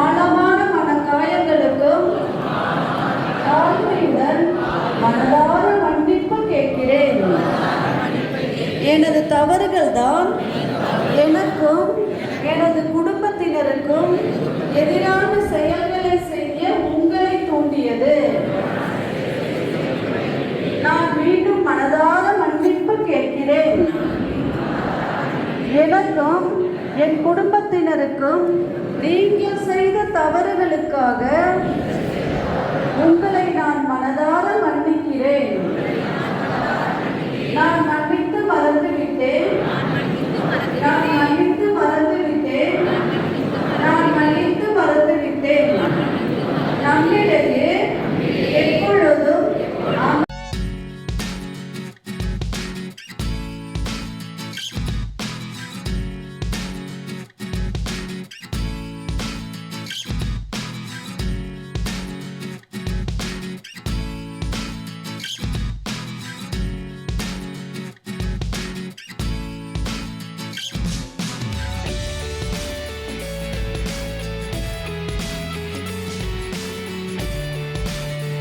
ஆழமான மன காயங்களுக்கும் தாழ்மையுடன் மன்னிப்பு கேட்கிறேன். எனது தவறுகள் தான் எனக்கும் எனது குடும்பத்தினருக்கும் எதிரான செயல்களை செய்ய உங்களை தூண்டியது. நான் மீண்டும் மனதார மன்னிப்பு கேட்கிறேன். எனக்கும் என் குடும்பத்தினருக்கும் நீங்கள் செய்த தவறுகளுக்காக